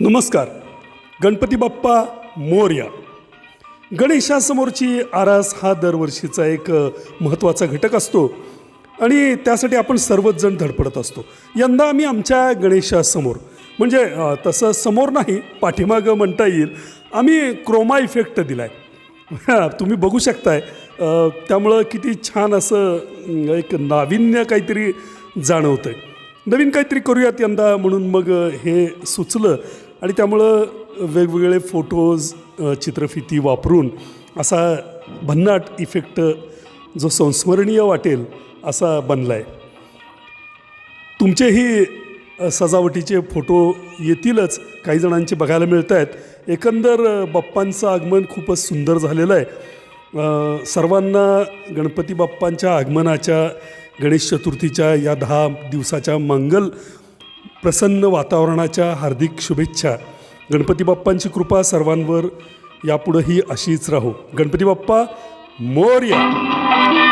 नमस्कार गणपती बाप्पा मोर्या. गणेशासमोरची आरास हा दरवर्षीचा एक महत्त्वाचा घटक असतो आणि त्यासाठी आपण सर्वच जण धडपडत असतो. यंदा आम्ही आमच्या गणेशासमोर म्हणजे तसं समोर नाही पाठीमागं म्हणता येईल आम्ही क्रोमा इफेक्ट दिला आहे तुम्ही बघू शकताय त्यामुळं किती छान असं एक नाविन्य काहीतरी जाणवतं आहे नवीन काहीतरी करूयात यंदा म्हणून मग हे सुचलं आणि त्यामुळं वेगवेगळे फोटोज चित्रफिती वापरून असा भन्नाट इफेक्ट जो संस्मरणीय वाटेल असा बनला आहे तुमचेही सजावटीचे फोटो येतीलच काही जणांचे बघायला मिळत आहेत एकंदर बाप्पांचं आगमन खूपच सुंदर झालेलं आहे. सर्वांना गणपती बाप्पांच्या आगमनाच्या गणेश चतुर्थीच्या या दहा दिवसाच्या मंगल प्रसन्न वातावरणाच्या हार्दिक शुभेच्छा. गणपती बाप्पांची कृपा सर्वांवर यापुढंही अशीच राहो. गणपती बाप्पा मोर्या!